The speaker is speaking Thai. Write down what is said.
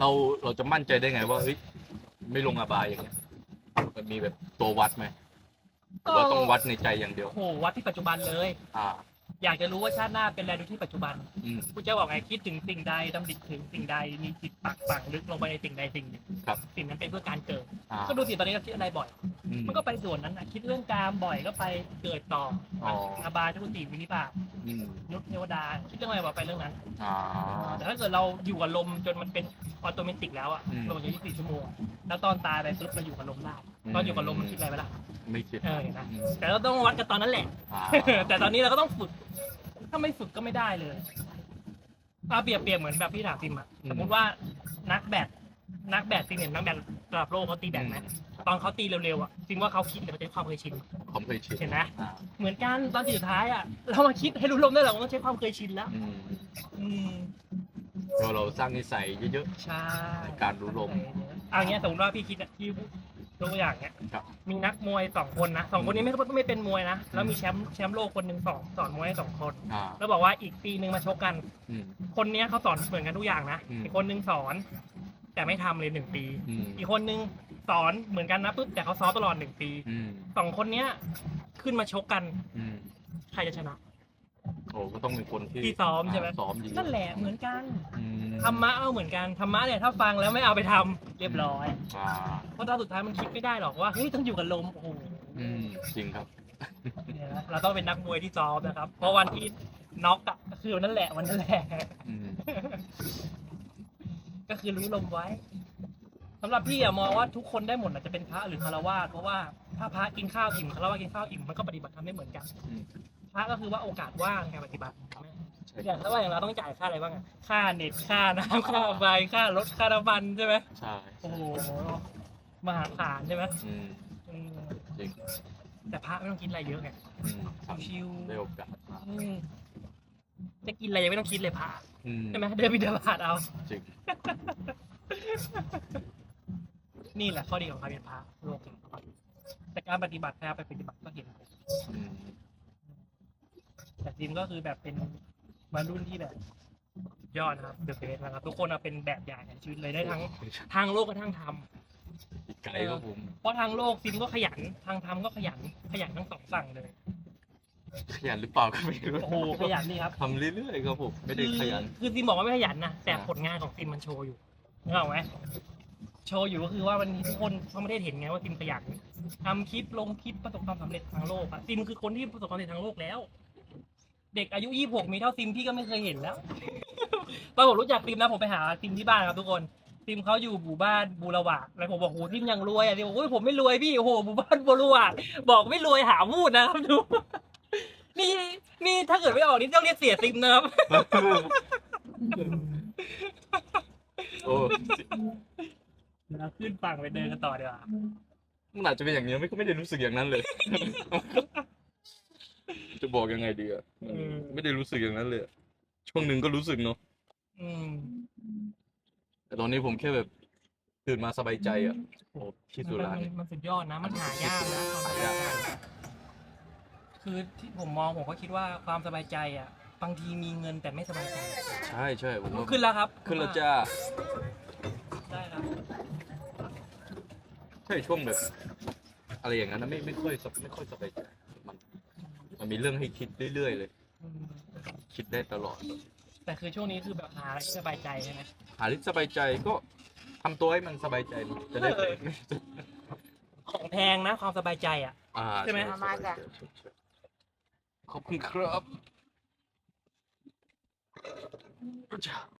เราเราจะมั่นใจได้ไงว่าเฮ้ยไม่ลงอบายอย่างเงี้ย มันมีแบบตัววัดไหมหรือว่าต้องวัดในใจอย่างเดียว โอ้โหวัดที่ปัจจุบันเลย อ่า อยากจะรู้ว่าชาติหน้าเป็นอะไรดูที่ปัจจุบันอืม พุทธเจ้าบอกไงคิดถึงสิ่งใดดำริถึงสิ่งใดมีจิตปักฝังลึกลงไปในสิ่งใดสิ่งหนึ่งครับ สิ่งนั้นเป็นเพื่อการเกิด อ่า ก็ดูสิตอนนี้เราคิดอะไรบ่อย อืม มันก็ไปส่วนนั้นนะคิดเรื่องการบ่อยก็ไปเกิดต่ออ๋ออาบายทุกติวินิบาตอืมนุษย์เทวดา คิดเรื่องอะไรบอกไปเรื่องนั้นอ่าแต่ถ้าเกิดเราอยู่กับลมจนมันเป็นออโตเมติกแล้วอะอืมลมอยู่24ชั่วโมงอะแล้วตอนตายไปปุ๊บเราอยู่กับลมได้อืม ตอนอยู่กับลมมันคิดอะไรไปล่ะไม่คิดเออเห็นไหมอืมแต่เราต้องวัดกันตอนนั้นแหละ อ่า แต่ตอนนี้เราก็ต้องฝึก ถ้าไม่ฝึกก็ไม่ได้เลยอาเปรียบเปรียบเหมือนแบบพี่ถามติมอะอืม สมมติว่านักแบด นักแบดติมเห็นนักแบดระดับโลกเขาตีแบดไหมตอนเขาตีเร็วๆอะจริงว่าเขาคิดหรือเขาใช้ความเคยชินผมเคยชินเห็นไหมอ่าเหมือนกันตอนสุดท้ายอะเรามาคิดให้รู้ลมได้หรอกว่าต้องใช้ความเคยชินแล้ว อืมอืมเราเราสร้างนิสัยเยอะ ใช่การรู้ลม เอาอย่างเงี้ยสมมติว่าพี่คิดอะพี่ตัวอย่างเนี้ยครับ มีนักมวยสองคนนะสองคนนี้ไม่ไม่เป็นมวยนะแล้วมีแชมป์แชมป์โลกคนหนึ่งสอนสอนมวยให้สองคนๆอ่าแล้วบอกว่าอีกปีหนึ่งมาชกกัน อืม คนเนี้ยเขาสอนเหมือนกันทุกอย่างนะอืม อีกคนนึงสอน แต่ไม่ทำเลยหนึ่งปี อืมอีกคนนึงสอนเหมือนกันนะปุ๊บแต่เขาซ้อมตลอดหนึ่งปีอืมสองคนเนี้ยขึ้นมาชกกันอืมใครจะชนะ โอ้ก็ต้องเป็นคนที่ที่ซ้อมใช่ไหมาซ้อมจริงนั่นแหละเหมือนกันอืมธรรมะเอาเหมือนกันธรรมะเนี่ยถ้าฟังแล้วไม่เอาไปทำเรียบร้อย อ่าเพราะตอนสุดท้ายมันคิดไม่ได้หรอกว่าเฮ้ยต้องอยู่กับลมโอ้โหอืมจริงครับ เนี่ยนะเราต้องเป็นนักมวยที่ซ้อมนะครับ เพราะวันที่น็อกอะก็คือวันนั่นแหละวันนั่นแหละ อืมก็ คือรู้ลมไว้สำหรับพี่อะมองว่าทุกคนได้หมดอาจจะเป็นพระหรือคารวะเพราะว่าถ้าพระกินข้าวอิ่มคารวะกินข้าวอิ่มมันก็ปฏิบัติทำไม่เหมือนกันอืม พระก็คือว่าโอกาสว่างการปฏิบัติใช่อย่างถ้าว่าอย่างเราต้องจ่ายค่าอะไรบ้างอะค่าเน็ตค่าน้ำค่าไฟค่ารถค่าน้ำมันใช่ไหมใช่โอ้โหมหาศาลใช่ไหมอืมอืมจริงแต่พระไม่ต้องคิดอะไรเยอะไง อืมครับชิว ได้โอกาสมาๆอืมจะกินอะไรยังไม่ต้องคิดเลยพระอืมใช่ไหมเดินไปเดินผ่านเอา จริง นี่แหละข้อดีของการเป็นพระโลกนี้แต่การปฏิบัติแพ้ไปปฏิบัติก็เห็นอืมแต่จิมก็คือแบบเป็นวัยรุ่นที่แบบสุดยอดนะครับเดอะเบสนะครับ ทุกคนเอาเป็นแบบอย่างในชีวิตเลยได้ทั้งทางโลกและทางธรรมอีกไกลครับผมเพราะทางโลกซิมก็ขยัน ทางธรรมก็ขยัน ขยันทั้งสองฝั่งเลย ขยันหรือเปล่าก็ไม่รู้โอ้โหขยันนี่ครับทำเรื่อยๆครับผมไม่ได้ขยัน คือคือซิมบอกว่าไม่ขยันนะแต่อ่าผลงานของซิมมันโชว์อยู่นึกออกไหมโชว์อยู่ก็คือว่าวันนี้ทุกคนทั้งประเทศเห็นไงว่าซิมขยันทำคลิปลงคลิปประสบความสำเร็จทางโลกอะซิมคือคนที่ประสบความสำเร็จทางโลกแล้ว เด็กอายุยี่หกมีเท่าซิมพี่ก็ไม่เคยเห็นแล้วตอนผมรู้จักซิมนะผมไปหาซิมที่บ้านครับทุกคนซิมเขาอยู่หมู่บ้านบูรวาแล้วผมบอกโหซิมยังรวยอะซิมบอกโอ้ยผมไม่รวยพี่โอ้โหหมู่บ้านบูรวาบอกไม่รวยหาพูดนะครับดู นี่นี่ถ้าเกิดไม่ออกนี่ต้องเรียกเสียซิมนะครับ โอ้เราขึ้นฝั่งไปเดินกันต่อดีกว่ามันอาจจะเป็นอย่างนี้ไม่ก็ไม่ได้รู้สึกอย่างนั้นเลย จะบอกยังไงดีอะเออไม่ได้รู้สึกอย่างนั้นเลยอะช่วงหนึ่งก็รู้สึกเนาะอืมแต่ตอนนี้ผมแค่แบบตื่นมาสบายใจอะโอ้ที่สุดมันละมันเนี่ย มันสุดยอดนะ มันหายากนะความสบายใจ คือที่ผมมองผมก็คิดว่าความสบายใจอะบางทีมีเงินแต่ไม่สบายใจใช่ใช่ผมว่าขึ้นแล้วครับขึ้นแล้วจ้าได้ครับใช่ช่วงแบบอะไรอย่างนั้นนะไม่ไม่ค่อยสบไม่ค่อยสบายใจมันมันมีเรื่องให้คิดเรื่อยๆเลย อืมคิดได้ตลอด แต่คือช่วงนี้คือแบบหาอะไรที่สบายใจใช่ไหม หาที่สบายใจก็ทำตัวให้มันสบายใจมันจะได้เออ ของแพงนะความสบายใจอะ อ่าใช่ไหมสบยใจใช่ใช่ ขอบคุณครับ